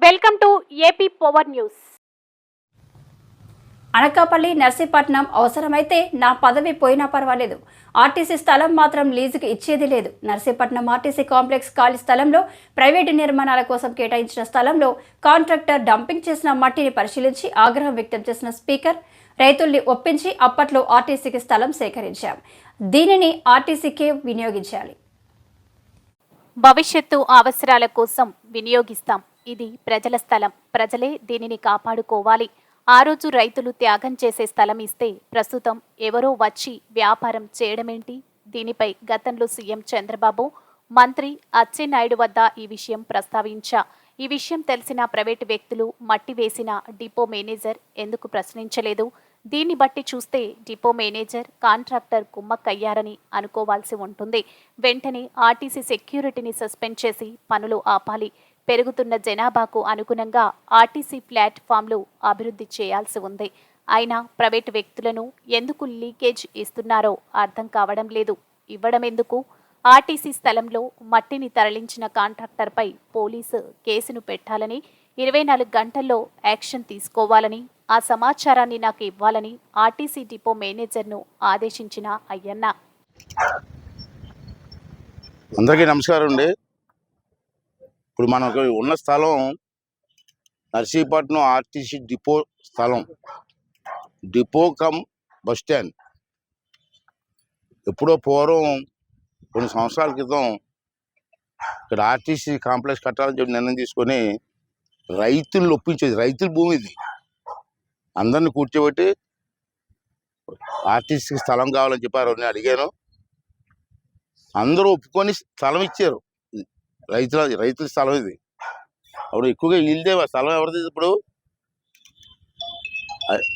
Welcome to AP power news. Anakapalli Narsipatnam అవసరమైతే నా పదవి పోయినా పర్వాలేదు. ఆర్టీసీ స్థలం మాత్రం లీజుకు ఇచ్చేది లేదు. నర్సీపట్నం ఆర్టీసీ కాంప్లెక్స్ ఖాళీ స్థలంలో ప్రైవేటు నిర్మాణాల కోసం కేటాయించిన స్థలంలో కాంట్రాక్టర్ డంపింగ్ చేసిన మట్టిని పరిశీలించి ఆగ్రహం వ్యక్తం చేసిన స్పీకర్ రైతుల్ని ఒప్పించి అప్పట్లో ఆర్టీసీకి స్థలం సేకరించాం. దీనిని ఆర్టీసీకే వినియోగించాలి. భవిష్యత్తు అవసరాల కోసం వినియోగిస్తాం. ఇది ప్రజల స్థలం. ప్రజలే దీనిని కాపాడుకోవాలి. ఆ రోజు రైతులు త్యాగం చేసే స్థలం ఇస్తే ప్రస్తుతం ఎవరో వచ్చి వ్యాపారం చేయడమేంటి? దీనిపై గతంలో సీఎం చంద్రబాబు మంత్రి అచ్చెన్నాయుడు వద్ద ఈ విషయం ప్రస్తావించా. ఈ విషయం తెలిసిన ప్రైవేటు వ్యక్తులు మట్టి వేసిన డిపో మేనేజర్ ఎందుకు ప్రశ్నించలేదు? దీన్ని బట్టి చూస్తే డిపో మేనేజర్ కాంట్రాక్టర్ కుమ్మక్కయ్యారని అనుకోవాల్సి ఉంటుంది. వెంటనే ఆర్టీసీ సెక్యూరిటీని సస్పెండ్ చేసి పనులు ఆపాలి. పెరుగుతున్న జనాభాకు అనుగుణంగా ఆర్టీసీ ప్లాట్ఫామ్లు అభివృద్ధి చేయాల్సి ఉంది. అయినా ప్రైవేటు వ్యక్తులను ఎందుకు లీకేజ్ ఇస్తున్నారో అర్థం కావడం లేదు. ఇవ్వడం ఎందుకు? ఆర్టీసీ స్థలంలో మట్టిని తరలించిన కాంట్రాక్టర్పై పోలీసు కేసును పెట్టాలని ఇరవై నాలుగు గంటల్లో యాక్షన్ తీసుకోవాలని ఆ సమాచారాన్ని నాకు ఇవ్వాలని ఆర్టీసీ డిపో మేనేజర్ను ఆదేశించిన అయ్యన్న. అందరికీ నమస్కారం అండి. ఇప్పుడు మనకు ఉన్న స్థలం నర్సీపట్నం ఆర్టీసీ డిపో స్థలం. Depot cum bus stand. ఎప్పుడో పూర్వం కొన్ని సంవత్సరాల క్రితం ఇక్కడ ఆర్టీసీ కాంప్లెక్స్ కట్టాలని చెప్పి నిర్ణయం తీసుకొని రైతులు ఒప్పించేది రైతుల భూమి ఇది. అందరిని కూర్చోబెట్టి ఆర్టీసీకి స్థలం కావాలని చెప్పారు నేను అడిగాను. అందరూ ఒప్పుకొని స్థలం ఇచ్చారు. రైతుల రైతుల స్థలం ఇది. అప్పుడు ఎక్కువగా వీళ్ళదే స్థలం ఎవరిది ఇప్పుడు?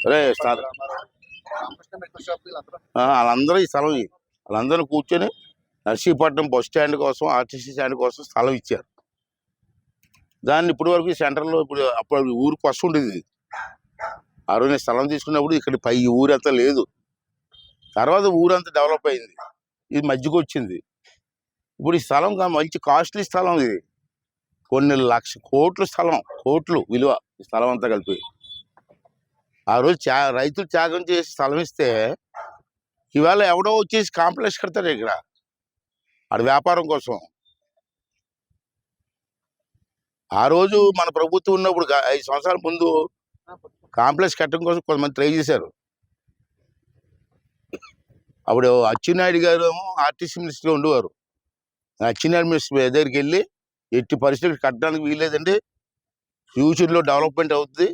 అరే ఆ, వాళ్ళందరూ ఈ స్థలం ఇది వాళ్ళందరూ కూర్చొని నర్సీపట్నం బస్ స్టాండ్ కోసం ఆర్టీసీ స్టాండ్ కోసం స్థలం ఇచ్చారు. దాన్ని ఇప్పటి వరకు సెంటర్లో ఇప్పుడు అప్పుడు ఊరికి వస్తుండేది ఇది. ఆ రోజు నేను స్థలం తీసుకున్నప్పుడు ఇక్కడ పై ఊరంతా లేదు. తర్వాత ఊరంతా డెవలప్ అయింది. ఇది మధ్యకు వచ్చింది ఇప్పుడు ఈ స్థలం మంచి కాస్ట్లీ స్థలం ఇది. కొన్ని లక్ష కోట్ల స్థలం కోట్లు విలువ ఈ స్థలం అంతా కలిపి. ఆ రోజు త్యా రైతులు త్యాగం చేసి స్థలం ఇస్తే ఇవాళ ఎవడో వచ్చేసి కాంప్లెక్స్ కడతారు ఇక్కడ. ఆడ వ్యాపారం కోసం. ఆ రోజు మన ప్రభుత్వం ఉన్నప్పుడు ఐదు సంవత్సరాల ముందు కాంప్లెక్స్ కట్టడం కోసం కొంతమంది ట్రై చేశారు. అప్పుడు అచ్చెన్నాయుడు గారు ఏమో ఆర్టీసీ మినిస్టర్గా ఉండేవారు. చిన్న మినిస్టర్ దగ్గరికి వెళ్ళి ఎట్టి పరిస్థితులు కట్టడానికి వీల్లేదండి. ఫ్యూచర్లో డెవలప్మెంట్ అవుతుంది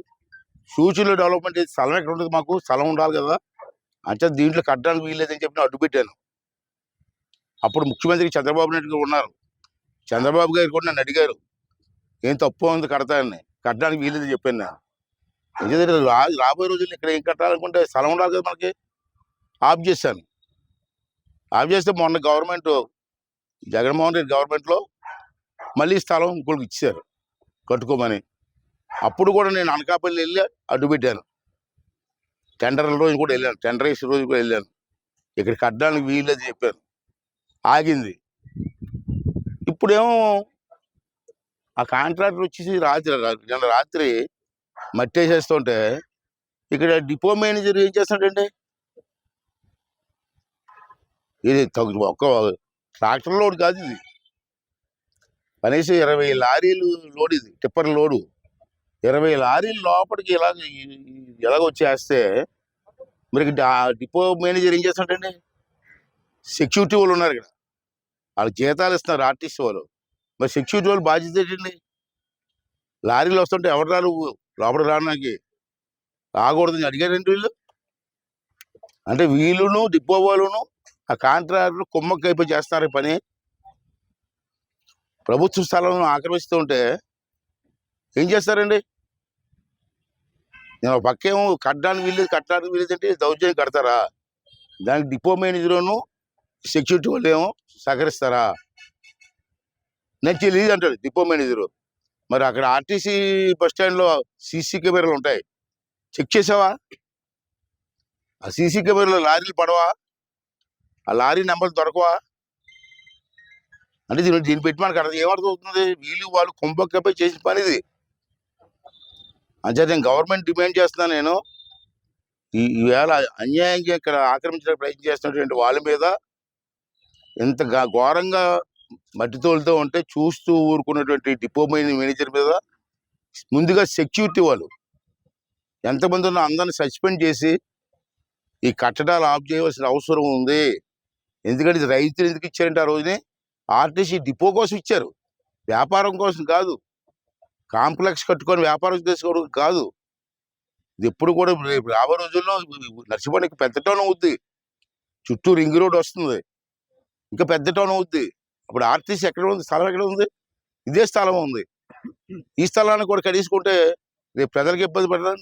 ఫ్యూచర్లో డెవలప్మెంట్ అయితే స్థలం ఎక్కడ ఉంటుంది మాకు? స్థలం ఉండాలి కదా. అంటే దీంట్లో కట్టడానికి వీల్లేదని చెప్పి నేను అడ్డు పెట్టాను అప్పుడు ముఖ్యమంత్రి చంద్రబాబు నాయుడు గారు ఉన్నారు. చంద్రబాబు గారు కూడా నన్ను అడిగారు. ఏం తప్పు ఉంది కడతానని కట్టడానికి వీల్లేదని చెప్పాను నేను. ఎందుకంటే రా రాబోయే రోజుల్లో ఇక్కడ ఏం కట్టాలనుకుంటే స్థలం ఉండాలి కదా మనకి. ఆఫ్ చేశాను. ఆఫ్ చేస్తే మొన్న గవర్నమెంట్ జగన్మోహన్ రెడ్డి గవర్నమెంట్లో మళ్ళీ స్థలం ఇంకోటికి ఇచ్చారు. కట్టుకోమని. అప్పుడు కూడా నేను అనకాపల్లి వెళ్ళి అడ్డు పెట్టాను. టెండర్ రోజు కూడా వెళ్ళాను. టెండర్ వేసే రోజు కూడా వెళ్ళాను. ఇక్కడ కట్టడానికి వీల్లేదు చెప్పాను. ఆగింది. ఇప్పుడేమో ఆ కాంట్రాక్టర్ వచ్చేసి రాత్రి నిన్న రాత్రి మట్టి వేసేస్తుంటే ఇక్కడ డిపో మేనేజర్ ఏం చేస్తాడండి? ఇది తగ్గు ఒక్క ట్రాక్టర్ లోడ్ కాదు ఇది. కనీసం ఇరవై లారీలు లోడ్ ఇది టిప్పర్ లోడు. ఇరవై లారీలు లోపలికి ఇలాగ ఎలాగ వచ్చేస్తే మరి ఆ డిపో మేనేజర్ ఏం చేస్తాడండి? సెక్యూరిటీ వాళ్ళు ఉన్నారు ఇక్కడ. వాళ్ళకి జీతాలు ఇస్తున్నారు ఆర్టీసీ వాళ్ళు. మరి సెక్యూరిటీ వాళ్ళు బాధ్యత ఏంటండి? లారీలు వస్తుంటే ఎవరు రారు? లోపల రావడానికి రాకూడదని అడిగారండి వీళ్ళు? అంటే వీళ్ళును డిపో వాళ్ళును ఆ కాంట్రాక్టర్లు కుమ్మక్కైపోయి చేస్తున్నారు పని. ప్రభుత్వ స్థలం ఆక్రమిస్తూ ఉంటే ఏం చేస్తారండి? నేను పక్కేమో కట్టడానికి వీలేదు కట్టడానికి వీల్లేదు అంటే దౌర్జన్యం కడతారా? దానికి డిపో మేనేజర్ను సెక్యూరిటీ వాళ్ళు ఏమో సహకరిస్తారా? నేను తెలియదు అంటాడు డిపో మేనేజరు. మరి అక్కడ ఆర్టీసీ బస్ స్టాండ్లో సీసీ కెమెరాలు ఉంటాయి. చెక్ చేసావా? ఆ సీసీ కెమెరాలో లారీలు పడవా? ఆ లారీ నెంబర్ దొరకవా? అంటే దీన్ని దీన్ని పెట్టి మనకు అర్థం ఏమర్థమవుతుంది వీళ్ళు వాళ్ళు కుంభక్కపై చేసిన పని ఇది. అంటే నేను గవర్నమెంట్ డిమాండ్ చేస్తున్నాను నేను. ఈ ఈవేళ అన్యాయంగా ఇక్కడ ఆక్రమించడానికి ప్రయత్నం చేస్తున్నటువంటి వాళ్ళ మీద ఇంత గా- ఘోరంగా మట్టితోలుతూ ఉంటే చూస్తూ ఊరుకున్నటువంటి డిపో మేనేజర్ మీద ముందుగా సెక్యూరిటీ వాళ్ళు ఎంతమంది ఉన్నా అందరిని సస్పెండ్ చేసి ఈ కట్టడాలు ఆఫ్ చేయవలసిన అవసరం ఉంది. ఎందుకంటే ఇది రైతులు ఎందుకు ఇచ్చారంటే ఆ రోజునే ఆర్టీసీ డిపో కోసం ఇచ్చారు. వ్యాపారం కోసం కాదు. కాంప్లెక్స్ కట్టుకొని వ్యాపారం చేసుకోవడం కాదు. ఇది ఎప్పుడు కూడా రేపు రాబోయే రోజుల్లో నర్సిపడానికి పెద్ద టౌన్ అవుద్ది. చుట్టూ రింగ్ రోడ్ వస్తుంది. ఇంకా పెద్ద టౌన్ అవుద్ది. అప్పుడు ఆర్టీసీ ఎక్కడ ఉంది? స్థలం ఎక్కడ ఉంది? ఇదే స్థలం ఉంది. ఈ స్థలాన్ని కూడా కడీసుకుంటే రేపు ప్రజలకు ఇబ్బంది పడడం